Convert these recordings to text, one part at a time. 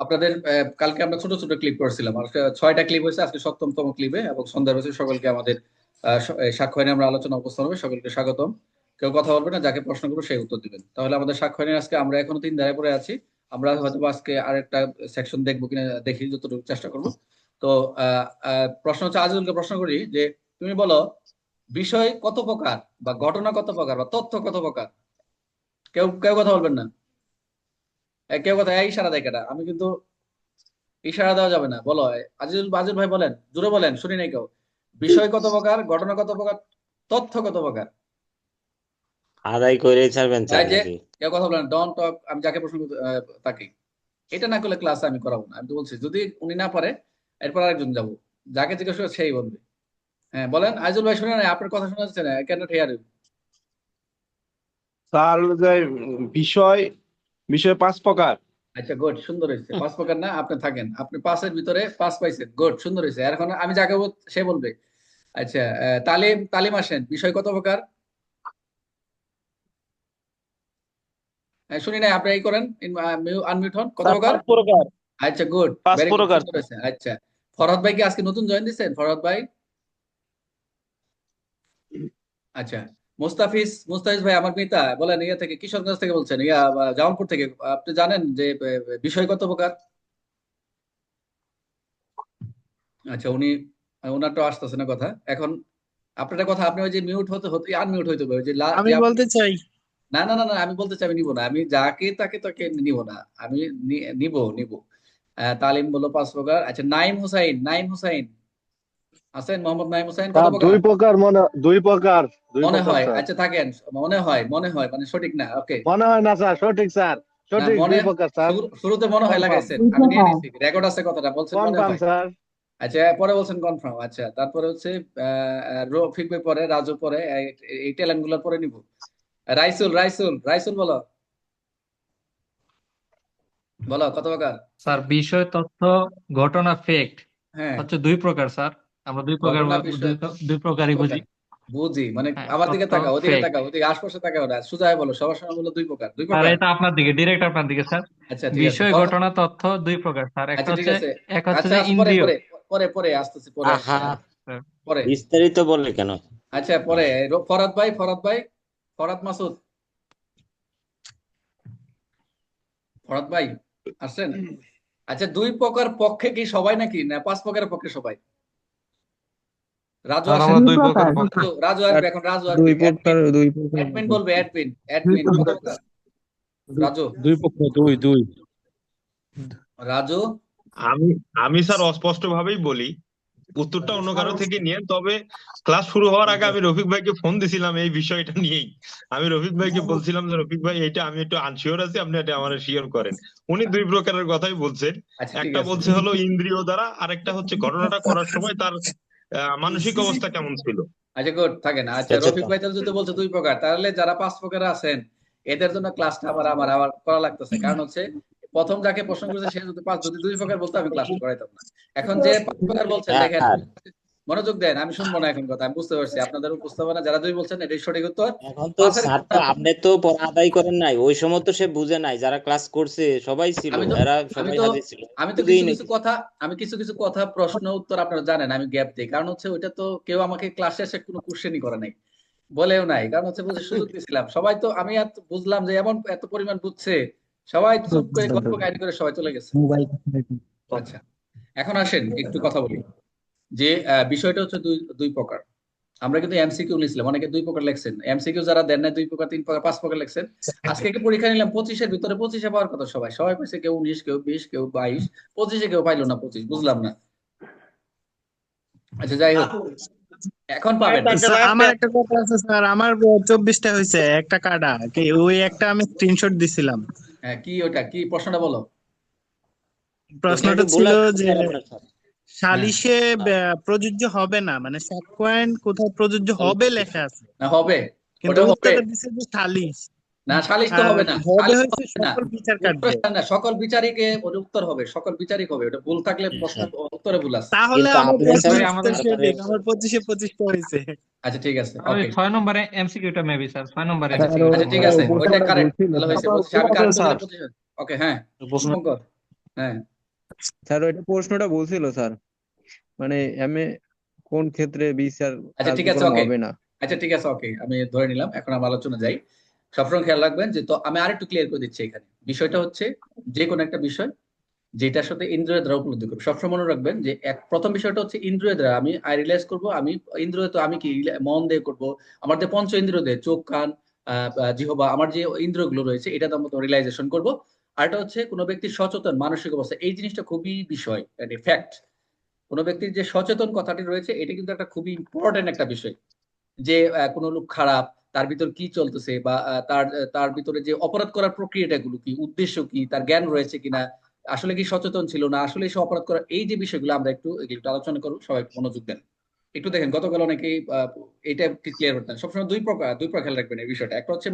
আপনাদের কালকে আমরা ছোট ছোট ক্লিপ করেছিলাম। আর ছয়টা ক্লিপ হয়েছে আজকে সপ্তমতম ক্লিপে এবং সন্ধ্যার হয়েছে সকলকে আমাদের আহ, স- এই আমরা আলোচনা উপস্থান হবে সকলকে স্বাগতম। কেউ কথা বলবে না যাকে প্রশ্ন করব সেই উত্তর দিবেন। তাহলে আমাদের সাক্ষ্যয়নে আজকে আমরা এখনও তিন ধারে পড়ে আছি। আমরা হয়তো আজকে আরেকটা সেকশন দেখব কিনা দেখি যতটুকু চেষ্টা করব। তো প্রশ্ন হচ্ছে আজিজুলকে প্রশ্ন করি যে তুমি বলো বিষয় কত প্রকার বা ঘটনা কত প্রকার বা তথ্য কত প্রকার? কেউ কেউ কথা বলবেন না? কেউ কথা এই ইশারা দেয় কেটা আমি কিন্তু ইশারা দেওয়া যাবে না। বলো আজিজুল আজিজুল ভাই বলেন জোরে বলেন শুনি নাই কেউ। বিষয় কত প্রকার ঘটনা কত প্রকার তথ্য কত প্রকার? আদায় করে ছাড়বেন কেউ কথা বলেন ডন টক আমি যাকে প্রশ্ন তাকে এটা না করলে ক্লাস আমি করাবো না। আমি তো বলছি যদি উনি না পারে এরপর আরেকজন যাব। যাকে জিজ্ঞেস করে সেই বলবে। হ্যাঁ বলেন আজিজুল ভাই শুনে না আপনার কথা শোনা যাচ্ছে না হিয়ার স্যার বিষয় বিষয় পাঁচ প্রকার। আচ্ছা গুড সুন্দর হয়েছে। পাঁচ প্রকার না? আপনি থাকেন। আপনি পাঁচের ভিতরে পাঁচ পাইছেন। গুড সুন্দর হয়েছে। এখন আমি যাকে বল- সে বলবে। আচ্ছা আহ, তালিম তালিম আসেন। বিষয় কত প্রকার? হ্যাঁ, শুনি নাই আপনি এই করেন। আনমিউট হন। কত প্রকার? প্রকার। আচ্ছা গুড আচ্ছা ফরহাদ ভাই কি আজকে নতুন জয়েন দিচ্ছেন ফরহাদ ভাই? আচ্ছা মুস্তাফিজ মুস্তাফিজ ভাই আমার পিতা বলেন ইয়া থেকে কিশোরগঞ্জ থেকে বলছেন ইয়া জামালপুর থেকে। আপনি জানেন যে বিষয় কত প্রকার? আচ্ছা উনি ওনারটা আসতেছে না কথা। এখন আপনার কথা আপনি ওই যে মিউট হতে হতে আনমিউট হইতে হবে ওই যে আমি বলতে চাই। না না না না আমি বলতে চাই আমি নিব না। আমি যাকে তাকে তাকে নিব না। আমি নিব নিব। তালিম বলল পাঁচ প্রকার। আচ্ছা নাইম হুসাইন নাইম হুসাইন। আছেন মোহাম্মদ নাইম কত প্রকার দুই প্রকার মনে দুই প্রকার মনে হয়। আচ্ছা থাকেন। মনে হয় মনে হয় মানে সঠিক না ওকে। মনে হয় না স্যার সঠিক স্যার। সঠিক দুই প্রকার স্যার। শুরুতে মনে হয় লাগাইছেন। আমি নিয়ে নিছি রেকর্ড আছে কথাটা বলছেন মনে হয়। স্যার। আচ্ছা পরে বলছেন কনফার্ম আচ্ছা তারপরে হচ্ছে আহ, রফিক ভাই পরে রাজু পরে এই- এই ট্যালেন্টগুলোর পরে নিব। রাইসুল রাইসুল রাইসুল বলো। বলো কত প্রকার স্যার বিষয় তথ্য ঘটনা ফেক্ট হ্যাঁ। হচ্ছে দুই প্রকার স্যার। আমরা দুই প্রকার ঘটনা, বিষয়, দুই প্রকারই বুঝি। বুঝি মানে হ্যাঁ, আমার দিকে তাকাও ওদিকে। তাকাও ওদিকে আশপাশে তাকাও না। সুজায় বলো সবার সময় বলো দুই প্রকার। দুই আর প্রকার? এটা আপনার দিকে ডিরেক্ট আপনার দিকে স্যার। আচ্ছা ঠিক আছে। বিষয় ঘটনা তথ্য দুই প্রকার স্যার। একটা আচ্ছা ঠিক হচ্ছে আছে। এক হচ্ছে আচ্ছা যে আচ্ছা, পরে ইন্দ্রিয়। পরে পরে পরে আসতেছি পরে। আহা। আসতেছি। পরে। বিস্তারিত বললে কেন? আচ্ছা পরে। ফরাদ ভাই ফরাদ ভাই ফরাদ মাসুদ। ফরাদ ভাই আসছেন? আচ্ছা দুই প্রকার পক্ষে কি সবাই নাকি? না পাঁচ প্রকারের পক্ষে সবাই? রাজু আসেন? আমরা দুই প্রকার। রাজু আসবে এখন রাজু আসবে। দুই প্রকার দুই প্রকার। অ্যাডমিন বলবে অ্যাডমিন অ্যাডমিন রাজু? দুই প্রকার দুই দুই। রাজু? আমি আমি স্যার অস্পষ্ট ভাবেই বলি উত্তরটা অন্য কারও থেকে নিয়ে তবে ক্লাস শুরু হওয়ার আগে আমি রফিক ভাইকে ফোন দিছিলাম এই বিষয়টা নিয়েই। আমি রফিক ভাইকে বলছিলাম যে রফিক ভাই এটা আমি একটু আনশিওর আছি আপনি এটা আমার শিওর করেন। উনি দুই প্রকারের কথাই বলছেন। আচ্ছা একটা বলছে হলো ইন্দ্রিয় দ্বারা আরেকটা হচ্ছে ঘটনাটা করার সময় তার মানসিক অবস্থা কেমন ছিল? আচ্ছা গুড থাকেন। আচ্ছা আচ্ছা, রফিক ভাই যদি বলছে দুই প্রকার তাহলে যারা পাঁচ প্রকার আছেন এদের জন্য ক্লাসটা আবার আমার আবার করা লাগতেছে। কারণ হচ্ছে প্রথম যাকে প্রশ্ন করেছে সে যদি পাঁচ যদি দুই প্রকার বলতো আমি ক্লাস করাইতাম না। এখন যে পাঁচ প্রকার বলছেন দেখেন মনোযোগ দেন আমি শুনব না এখন কথা আমি বুঝতে পারছি। আপনাদের উপস্থাপনা যারা দুই বলছেন এটাই সঠিক উত্তর। এখন তো স্যার তো আপনি তো পড়া আদায় করেন নাই ওই সময় তো সে বুঝে নাই যারা ক্লাস করছে সবাই ছিল এরা সবাই হাজির ছিল। আমি তো কিছু কিছু কথা আমি কিছু কিছু কথা প্রশ্ন উত্তর আপনারা জানেন আমি গ্যাপ দিই। কারণ হচ্ছে ওইটা তো কেউ আমাকে ক্লাসে এসে কোনো কোশ্চেনই করে নাই বলেও নাই। কারণ হচ্ছে বুঝে সুযোগ দিয়েছিলাম সবাই তো আমি এত বুঝলাম যে এমন এত পরিমাণ বুঝছে সবাই চুপ করে গল্প কাহিনী করে সবাই চলে গেছে। মোবাইল আচ্ছা এখন আসেন একটু কথা বলি। যে আহ, বিষয়টা হচ্ছে দুই দুই প্রকার। আমরা কিন্তু এমসিকিউ নিয়েছিলাম অনেকে দুই প্রকার লেখছেন। এমসিকিউ যারা দেন না দুই প্রকার তিন প্রকার পাঁচ প্রকার লেখছেন। আজকে কি পরীক্ষা নিলাম পঁচিশের ভিতরে পঁচিশে পাওয়ার কথা সবাই। সবাই পাইছে কেউ উনিশ কেউ বিশ কেউ বাইশ পঁচিশে কেউ পাইলো না পঁচিশ বুঝলাম না। আচ্ছা যাই হোক। এখন পাবেন। আমার একটা কথা আছে স্যার আমার চব্বিশটা হয়েছে একটা কাটা। ওই একটা আমি স্ক্রিনশট দিছিলাম। হ্যাঁ কি ওটা কি প্রশ্নটা বলো? প্রশ্নটা ছিল যে। সালিশে প্রযোজ্য হবে না। মানে সাবকয়েন্ট কোথায় প্রযোজ্য হবে। লেখা আছে। না হবে। কিন্তু দিছে যে সালিশ। না সালিশ তো হবে না। হবে হচ্ছে সকল বিচার কার্য। না সকল বিচারিকে উত্তর হবে সকল বিচারিক হবে। ওটা ভুল থাকলে প্রশ্ন উত্তরে ভুল আছে। তাহলে কিন্তু আমার আপনি পঁচিশে স্যার আমাদের সঠিক আমার পঁচিশে পঁচিশটা হয়েছে। আচ্ছা ঠিক আছে। ওকে ছয় নম্বরে এমসিকিউটা মেবি স্যার ছয় নম্বরে আচ্ছা ঠিক আচ্ছা আছে। ওইটা কারেক্ট ভালো হয়েছে। আমি কারেক্ট ওকে হ্যাঁ। হ্যাঁ। স্যার ওইটা প্রশ্নটা বলছিল স্যার। মানে এম এ কোন ক্ষেত্রে বিচার আচ্ছা ঠিক আছে ওকে হবে না? আচ্ছা ঠিক আছে ওকে আমি ধরে নিলাম এখন আমরা আলোচনা যাই। সবসময় খেয়াল রাখবেন যে তো আমি আরেকটু ক্লিয়ার করে দিচ্ছি এখানে। বিষয়টা হচ্ছে যে কোনো একটা বিষয় যেটার সাথে ইন্দ্রিয় দ্বারা উপলব্ধি করব। সবসময় মনে রাখবেন যে এক প্রথম বিষয়টা হচ্ছে ইন্দ্রিয় দ্বারা আমি আই রিলাইজ করব আমি ইন্দ্রিয় তো আমি কি মন দিয়ে করব? আমার যে পঞ্চ ইন্দ্রিয় দিয়ে চোখ কান জিহবা আমার যে ইন্দ্রিয়গুলো রয়েছে এটা তো আমরা রিয়েলাইজেশন করব। আর এটা হচ্ছে কোনো ব্যক্তির সচেতন মানসিক অবস্থা এই জিনিসটা খুবই বিষয় ফ্যাক্ট কোনো ব্যক্তির যে সচেতন কথাটি রয়েছে, এটা কিন্তু একটা খুবই ইম্পর্টেন্ট একটা বিষয়। যে কোনো লোক খারাপ, তার ভিতর কি চলতেছে বা তার তার ভিতরে যে অপরাধ করার প্রক্রিয়াটা গুলো কি, উদ্দেশ্য কি, তার জ্ঞান রয়েছে কিনা, আসলে কি সচেতন ছিল না, আসলে সে অপরাধ করার এই যে বিষয়গুলো আমরা একটু একটু আলোচনা করব, সবাই মনোযোগ দেন। একটু দেখেন, গতকাল অনেকেই এটা ক্লিয়ার করতেন সবসময় দুই প্রকার দুই প্রকার খেয়াল রাখবেন এই বিষয়টা। একটা হচ্ছে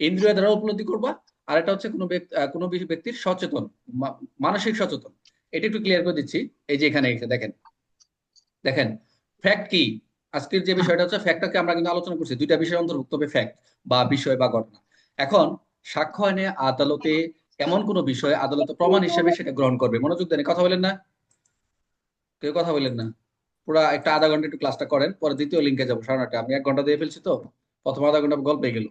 ইন্দ্রিয় দ্বারা উপলব্ধি করবা, আর একটা হচ্ছে কোনো ব্যক্তি কোনো ব্যক্তির সচেতন মানসিক সচেতন। এটা একটু ক্লিয়ার করে দিচ্ছি। এই যে এখানে দেখেন। দেখেন ফ্যাক্ট কি? আজকের যে বিষয়টা হচ্ছে ফ্যাক্টটাকে আমরা কিন্তু আলোচনা করছি। দুইটা বিষয় অন্তর্ভুক্ত হবে ফ্যাক্ট বা বিষয় বা ঘটনা। এখন সাক্ষ্য আইনে আদালতে এমন কোনো বিষয় আদালত প্রমাণ হিসেবে সেটা গ্রহণ করবে? মনোযোগ দেন কথা বলেন না। কেউ কথা বলেন না। পুরা একটা আধা ঘণ্টা একটু ক্লাসটা করেন, পরে দ্বিতীয় লিঙ্কে যাব। সাড়ে নটা আমি এক ঘণ্টা দিয়ে ফেলছি তো। প্রথম আধা ঘণ্টা গল্প গেল।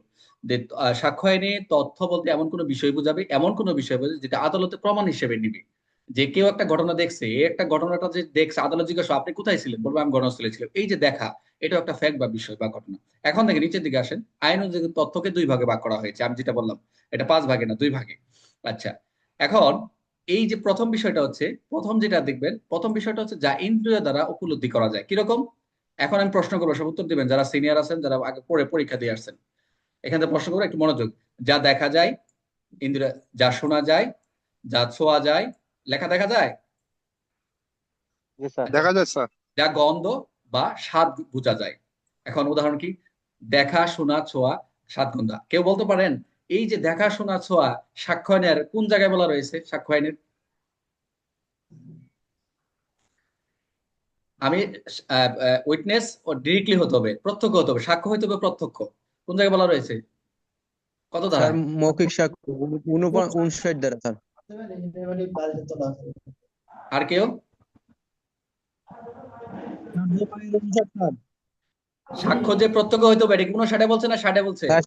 সাক্ষ্য আইনে তথ্য বলতে এমন কোনো বিষয় বোঝাবে, এমন কোনো বিষয় বোঝাবে যেটা আদালতে প্রমাণ হিসেবে নিবে। যে কেউ একটা ঘটনা দেখছে এই একটা ঘটনাটা যে দেখছে, আদালত জিজ্ঞাসা, আপনি কোথায় ছিলেন? বলব, আমি ঘটনাস্থলে ছিলাম। এই যে দেখা, এটা একটা ফ্যাক্ট বা বিষয় বা ঘটনা। এখন দেখেন, নিচের দিকে আসেন। আইন অনুযায়ী তথ্যকে দুই ভাগে ভাগ করা হয়েছে। আমি যেটা বললাম, এটা পাঁচ ভাগে না, দুই ভাগে। আচ্ছা এখন এই যে প্রথম বিষয়টা হচ্ছে, প্রথম যেটা দেখবেন, প্রথম বিষয়টা হচ্ছে যা ইন্দ্রিয় দ্বারা উপলব্ধি করা যায়। কীরকম? এখন আমি প্রশ্ন করব, সব উত্তর দিবেন। যারা সিনিয়র আছেন, যারা আগে পড়ে পরীক্ষা দিয়ে আসছেন, এখান থেকে প্রশ্ন করব, একটু মনোযোগ। যা দেখা যায় ইন্দ্রিয় যা শোনা যায়, যা ছোঁয়া যায় লেখা দেখা যায়? দেখা যায় স্যার যা গন্ধ বা স্বাদ বোঝা যায়। এখন উদাহরণ কি? দেখা শোনা ছোঁয়া স্বাদ গন্ধা। কেউ বলতে পারেন এই যে দেখা শোনা ছোঁয়া সাক্ষ্য আইনের কোন জায়গায় বলা রয়েছে সাক্ষ্য আইনের? আমি উইটনেস ও ডিরেক্টলি হতে হবে প্রত্যক্ষ হতে হবে সাক্ষ্য হতে হবে প্রত্যক্ষ। কোন জায়গায় বলা রয়েছে? কত স্যার ধারা মৌখিক সাক্ষ্য উনষাট দ্বারা স্যার। আর কেউ? সাক্ষ্য যে প্রত্যক্ষ হইতে কি কোনো ষাটে বলছে না ষাটে বলছে? ষাট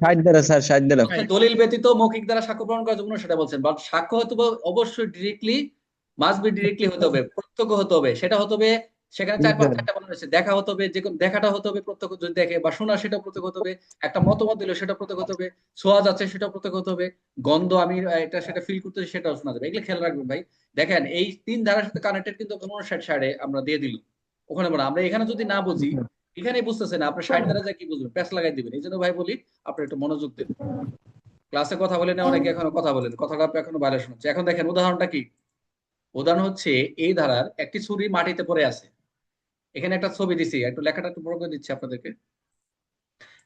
ষাট ষাট দ্বারা। দলিল ব্যতীত মৌখিক দ্বারা সাক্ষ্য প্রমাণ করা যাবে না সেটা বলছেন? বাট সাক্ষ্য হতে অবশ্যই ডিরেক্টলি মাস্ট বি ডিরেক্টলি হতে হবে প্রত্যক্ষ হতে হবে। সেটা হতে হবে সেখানে চার পাঁচ চারটা বলা রয়েছে। দেখা হতে হবে যে দেখাটা হতে হবে প্রত্যক্ষ যদি দেখে বা শোনা সেটা প্রত্যক্ষ হতে হবে একটা মতামত দিল সেটা প্রত্যক্ষ হতে হবে ছোঁয়া যাচ্ছে সেটা প্রত্যক্ষ হতে হবে গন্ধ আমি এটা সেটা ফিল করতেছি সেটাও শোনা যাবে। এগুলো খেয়াল রাখবেন ভাই। দেখেন এই তিন ধারার সাথে কানেক্টেড কিন্তু উনষাট সাড়ে আমরা দিয়ে দিল ওখানে বলা আমরা এখানে যদি না বুঝি এখানে বুঝতেছেন না আপনার ষাট ধারা যা কি বুঝবেন? প্যাস লাগাই দিবেন। এই জন্য ভাই বলি আপনি একটু মনোযোগ দেন। ক্লাসে কথা বলেন অনেকে এখনও কথা বলেন। কথাটা আপনি এখনও বাইরে শোনাচ্ছে এখন দেখেন উদাহরণটা কি? উদাহরণ হচ্ছে এই ধারার একটি ছুরি মাটিতে পড়ে আছে। এখানে একটা ছবি দিছি, একটু লেখাটা একটু বড় করে দিচ্ছি আপনাদেরকে।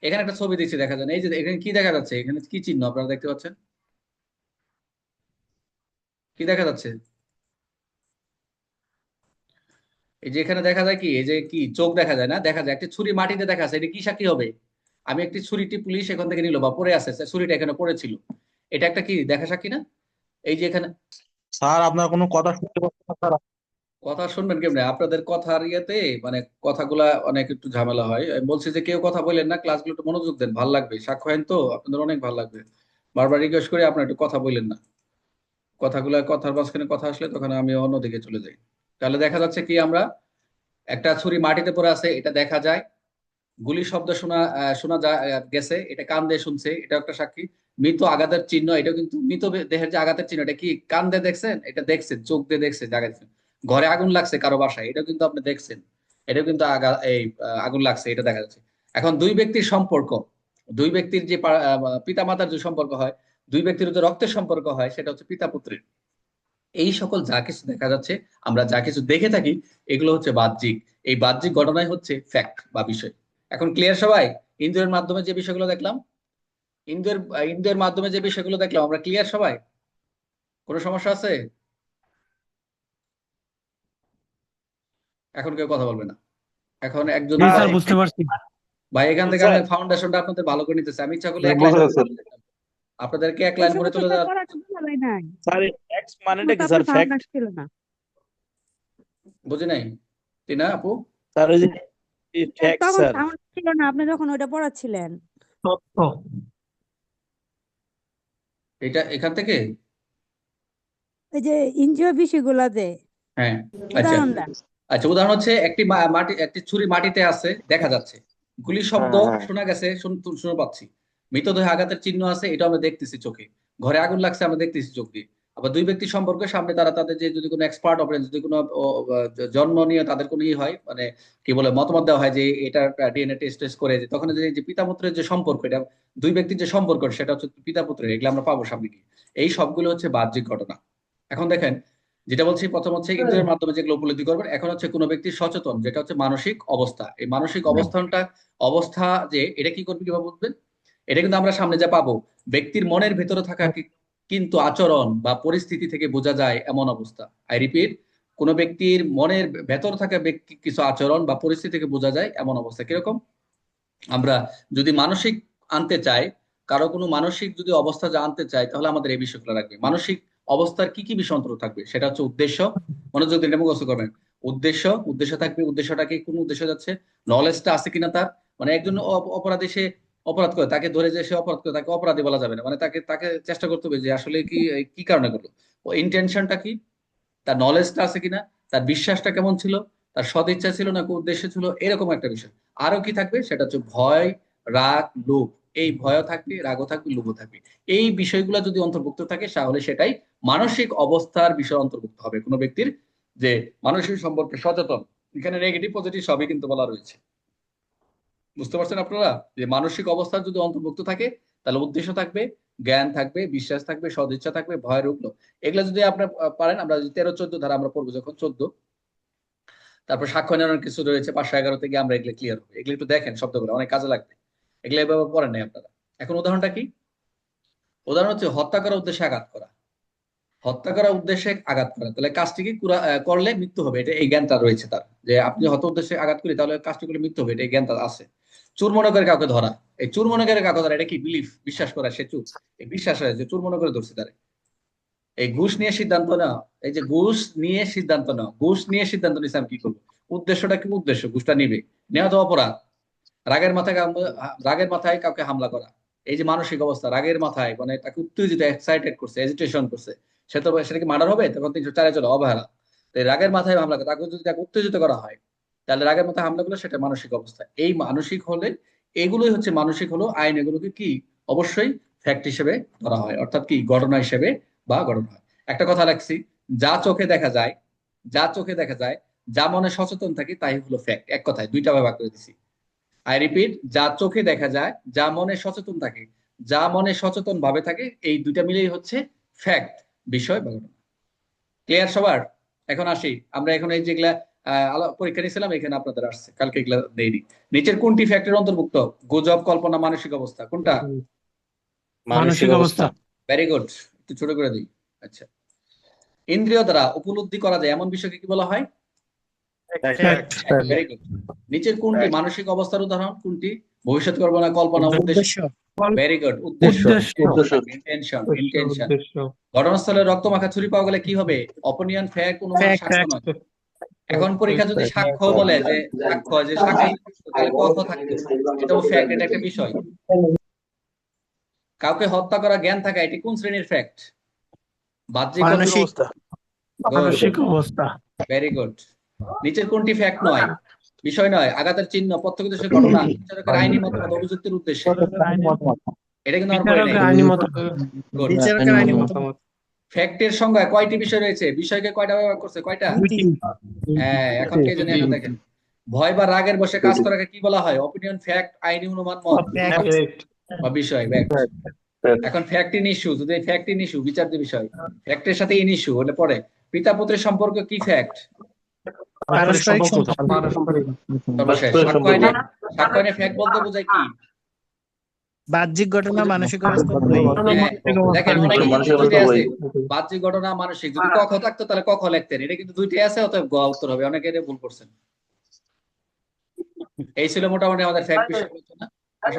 এখানে একটা ছবি দিচ্ছি, দেখা যায় এই যে এখানে কি দেখা যাচ্ছে? এখানে কি চিহ্ন আপনারা দেখতে পাচ্ছেন? কি দেখা যাচ্ছে? এই যে এখানে দেখা যায় কি? এই যে কি? চোখ দেখা যায় না? দেখা যায়। একটি ছুরি মাটিতে দেখা আছে এটা কি সাক্ষী হবে? আমি একটি ছুরিটি পুলিশ এখান থেকে নিল বা পড়ে আছে। ছুরিটা এখানে পড়েছিল। এটা একটা কি? দেখা সাক্ষী না? এই যে এখানে স্যার, আপনার কোনো কথা শুনতে পাচ্ছি না, স্যার। কথা শুনবেন কেমনে? আপনাদের কথার ইয়েতে মানে কথাগুলা অনেক একটু ঝামেলা হয়। আমি বলছি যে কেউ কথা বলেন না, ক্লাসগুলো একটু মনোযোগ দেন, ভালো লাগবে। সাক্ষ্য তো, আপনাদের অনেক ভালো লাগবে। বারবার রিকোয়েস্ট করে আপনারা একটু কথা বলেন না। কথাগুলা, কথার মাঝখানে কথা আসলে তখন আমি অন্যদিকে চলে যাই। তাহলে দেখা যাচ্ছে কি আমরা, একটা ছুরি মাটিতে পড়ে আছে, এটা দেখা যায়। গুলি শব্দ শোনা শোনা যা গেছে, এটা কান দিয়ে শুনছে, এটা একটা সাক্ষী। মৃত আঘাতের চিহ্ন এটা কিন্তু মৃত দেহের যে আঘাতের চিহ্ন, এটা কি কান দিয়ে দেখছেন? এটা দেখছেন, চোখ দিয়ে দেখছে জায়গায় ঘরে আগুন লাগছে কারও বাসায় এটা কিন্তু আপনি দেখছেন। এটা কিন্তু এই আগুন লাগছে, এটা দেখা যাচ্ছে। এখন দুই ব্যক্তির সম্পর্ক, দুই ব্যক্তির যে পিতা মাতার যে সম্পর্ক হয়, দুই ব্যক্তির যে রক্তের সম্পর্ক হয়, সেটা হচ্ছে পিতা পুত্রের এই সকল যা কিছু দেখা যাচ্ছে, আমরা যা কিছু দেখে থাকি, এগুলো হচ্ছে বাহ্যিক। এই বাহ্যিক ঘটনাই হচ্ছে ফ্যাক্ট বা বিষয়। এখন ক্লিয়ার সবাই? ইন্দ্রিয়ের মাধ্যমে যে বিষয়গুলো দেখলাম? ইন্দ্রিয়ের ইন্দ্রের মাধ্যমে যে বিষয়গুলো দেখলাম, আমরা ক্লিয়ার সবাই? কোনো সমস্যা আছে? এখন কেউ কথা বলবে না। এখন একজন স্যার বুঝতে পারছি। ভাই এখান থেকে আমি ফাউন্ডেশনটা আপনাদের ভালো করে নিতেছি। আমি ইচ্ছা করলে এক লাইন আপনাদেরকে এক লাইন সমস্ত চলে যাওয়ার স্যার ফ্যাক্টস মানেটা কি স্যার? ফ্যাক্ট না। বুঝি নাই। টিনা আপু? স্যার ওই যে ফ্যাক্ট স্যার। ছিল না আপনি যখন ওইটা পড়াচ্ছিলেন। তথ্য এটা এখান থেকে? ওই যে এনজিও বিষয়গুলো যে হ্যাঁ আচ্ছা। আচ্ছা উদাহরণ হচ্ছে একটি মাটি একটি ছুরি মাটিতে আছে দেখা যাচ্ছে। গুলি শব্দ হ্যাঁ, হ্যাঁ। শোনা গেছে শুন- পাচ্ছি। মৃতদেহে আঘাতের চিহ্ন আছে এটা আমরা দেখতেছি চোখে। ঘরে আগুন লাগছে আমরা দেখতেছি চোখ দিয়ে। আবার দুই ব্যক্তি সম্পর্কে সামনে তারা তাদের যে যদি কোনো এক্সপার্ট অপারেশন যদি কোনো জন্ম নিয়ে তাদের কোনো ই হয় মানে কি বলে মতামত দেওয়া হয় যে এটা ডিএনএ টেস্ট টেস্ট করে যে তখন যে যে পিতা পুত্রের যে সম্পর্ক এটা দুই ব্যক্তির যে সম্পর্ক সেটা হচ্ছে পিতা পুত্রের এগুলো আমরা পাবো সামনে গিয়ে। এই সবগুলো হচ্ছে বাহ্যিক ঘটনা। এখন দেখেন যেটা বলছি প্রথম হচ্ছে ইন্দ্রিয়ের মাধ্যমে যেগুলো উপলব্ধি করবেন এখন হচ্ছে কোনো ব্যক্তি সচেতন যেটা হচ্ছে মানসিক অবস্থা। এই মানসিক অবস্থানটা অবস্থা যে এটা কি করবে কীভাবে বুঝবেন? এটা কিন্তু আমরা সামনে যা পাবো। ব্যক্তির মনের ভেতরে থাকা কিন্তু আচরণ বা পরিস্থিতি থেকে বোঝা যায় এমন অবস্থা। আই রিপিট কোন ব্যক্তির মনের ভেতর থাকা ব্যক্তি কিছু আচরণ বা পরিস্থিতি থেকে বোঝা যায় এমন অবস্থা। কীরকম? আমরা যদি মানসিক আনতে চাই কারও কোনো মানসিক যদি অবস্থা যা আনতে চাই তাহলে আমাদের এই বিষয়গুলো রাখবে মানসিক অবস্থার কি কি বিষয় অন্তর্ভুক্ত থাকবে? সেটা হচ্ছে উদ্দেশ্য, মনোযোগ দিন মুখস্থ করবেন। উদ্দেশ্য উদ্দেশ্য থাকবে, উদ্দেশ্যটা কি, কোন উদ্দেশ্য যাচ্ছে? নলেজটা আছে কিনা তার? মানে একজন অপ- অপরাধী সে অপরাধ করে, তাকে ধরে যে সে অপরাধ করে, তাকে অপরাধী বলা যাবে না। মানে তাকে তাকে চেষ্টা করতে হবে যে আসলে কি কি কারণে করল। ও ইন্টেনশনটা কি? তার নলেজটা আছে কিনা? তার বিশ্বাসটা কেমন ছিল? তার সদিচ্ছা ছিল না উদ্দেশ্য ছিল? এরকম একটা বিষয়। আরও কি থাকবে? সেটা হচ্ছে ভয়, রাগ, লোভ। এই ভয় থাকবে, রাগও থাকবে, লোভও থাকবে। এই বিষয়গুলো যদি অন্তর্ভুক্ত থাকে, তাহলে সেটাই মানসিক অবস্থার বিষয় অন্তর্ভুক্ত হবে কোনো ব্যক্তির যে মানসিক সম্পর্কে সচেতন। এখানে নেগেটিভ পজিটিভ সবই কিন্তু বলা রয়েছে। বুঝতে পারছেন আপনারা? যে মানসিক অবস্থা যদি অন্তর্ভুক্ত থাকে, তাহলে উদ্দেশ্য থাকবে, জ্ঞান থাকবে, বিশ্বাস থাকবে, সদিচ্ছা থাকবে ভয়ের রুখলো এগুলো যদি আপনার পারেন, আমরা যদি তেরো, চোদ্দ ধারা আমরা পড়ব যখন, চোদ্দ। তারপর সাক্ষ্য নেওয়ার কিছু রয়েছে, পাঁচশো এগারো থেকে আমরা এগুলো ক্লিয়ার হবে। এগুলো একটু দেখেন শব্দগুলো, অনেক কাজে লাগবে। এগুলো এভাবে পড়েন নাই আপনারা। এখন উদাহরণটা কি? উদাহরণ হচ্ছে হত্যা করার উদ্দেশ্যে আঘাত করা। হত্যা করার উদ্দেশ্যে আঘাত করা। তাহলে কাজটি কি করলে মৃত্যু হবে? এটা এই জ্ঞানটা রয়েছে তার। যে আপনি হত্যা উদ্দেশ্যে আঘাত করি, তাহলে কাজটি করলে মৃত্যু হবে। এটা এই জ্ঞানটা আছে। চুর মনে করে কাউকে ধরা। এই চুর মনে করে কাউকে ধরা, এটা কি বিলিফ বিশ্বাস করা, সে চুর। এই বিশ্বাস হয় যে চুর মনে করে ধরছে তারে। এই ঘুষ নিয়ে সিদ্ধান্ত না এই যে ঘুষ নিয়ে সিদ্ধান্ত না ঘুষ নিয়ে সিদ্ধান্ত নিচ্ছে আমি কি করব? উদ্দেশ্যটা কি উদ্দেশ্য? ঘুষটা নিবে। নেওয়া তো অপরাধ। রাগের মাথায় রাগের মাথায় কাউকে হামলা করা। এই যে মানসিক অবস্থা, রাগের মাথায় মানে তাকে উত্তেজিত এক্সাইটেড করছে এজিটেশন করছে। সে তো সেটা কি মার্ডার হবে? তখন তিনশো চারে চলে, অবহেলা। রাগের মাথায় হামলা করে, তাকে যদি তাকে উত্তেজিত করা হয়, তাহলে রাগের মাথায় হামলা করলে সেটা মানসিক অবস্থা। এই মানসিক হলে, এগুলোই হচ্ছে মানসিক হলো আইন, এগুলোকে কি? অবশ্যই ফ্যাক্ট হিসেবে ধরা হয়। অর্থাৎ কি? ঘটনা হিসেবে বা ঘটনা হয়। একটা কথা রাখছি, যা চোখে দেখা যায়, যা চোখে দেখা যায়, যা মনে সচেতন থাকে, তাই হলো ফ্যাক্ট এক কথায়, দুইটা ভাগ করে দিছি। আই রিপিট যা চোখে দেখা যায়, যা মনে সচেতন থাকে, যা মনে সচেতন ভাবে থাকে, এই দুইটা মিলেই হচ্ছে ফ্যাক্ট বিষয় বা ঘটনা। ক্লিয়ার সবার? এখন আসি। আমরা এখন এই যেগুলা আহ, পরীক্ষা নিয়েছিলাম এখানে আপনাদের আসছে। কালকে এগুলা দেইনি। নিচের কোনটি ফ্যাক্টের অন্তর্ভুক্ত? গুজব কল্পনা মানসিক অবস্থা। কোনটা? মানসিক অবস্থা। ভেরি গুড একটু ছোট করে দিই। আচ্ছা। ইন্দ্রিয় দ্বারা উপলব্ধি করা যায় এমন বিষয়কে কি বলা হয়? ভেরি গুড নিচের কোনটি মানসিক অবস্থার উদাহরণ? কোনটি? ভবিষ্যৎ কল্পনা কল্পনা উদ্দেশ্য। ভেরি গুড উদ্দেশ্য। উদ্দেশ্য। ইন্টেনশন ইন্টেনশন ঘটনাস্থলে রক্ত মাখা ছুরি পাওয়া গেলে কি হবে? অপনিয়ন ফ্যাক্ট অনুমান সাক্ষ্য নয়। এখন পরীক্ষা যদি সাক্ষ্য বলে যে সাক্ষ্য যে সাক্ষী তাহলে কখ থাকবে এটাও ফ্যাক্ট এটা একটা বিষয়। কাউকে হত্যা করা জ্ঞান থাকা এটি কোন শ্রেণির ফ্যাক্ট বাহ্যিক মানসিক। মানসিক অবস্থা। ভেরি গুড নিচের কোনটি ফ্যাক্ট নয়? বিষয় নয় আঘাতের চিহ্ন প্রত্যক্ষদর্শী ঘটনা বিচারকের আইনি মতামত অভিযুক্তের উদ্দেশ্যে। এটা কিন্তু বিচারকের আইনি মতামত। ফ্যাক্টের সংজ্ঞায় কয়টি বিষয় রয়েছে? বিষয়কে কয়টা ব্যবহার করছে? কয়টা? হ্যাঁ এখন কে জানি এখন দেখেন। ভয় বা রাগের বসে কাজ করাকে কি বলা হয়? অপিনিয়ন ফ্যাক্ট আইনি অনুমান মত। বা বিষয়। এখন ফ্যাক্ট ইন ইস্যু যদি ফ্যাক্ট ইন ইস্যু বিচার্য বিষয় ফ্যাক্টের সাথে ইন ইস্যু হলে পরে। পিতা পুত্রের সম্পর্ক কি ফ্যাক্ট পারস্পরিক ফ্যাক্ট বলতে বোঝায় কি? বাহ্যিক ঘটনা মানসিক অবস্থা হ্যাঁ, বাহ্যিক ঘটনা মানসিক। যদি কখ থাকতো তাহলে কখ লিখতেন। এটা কিন্তু দুইটাই আছে অতএব গ উত্তর হবে। অনেকে এটা ভুল করছেন। এই ছিল মোটামুটি আমাদের ফ্যাক্ট বিষয়। আলোচনা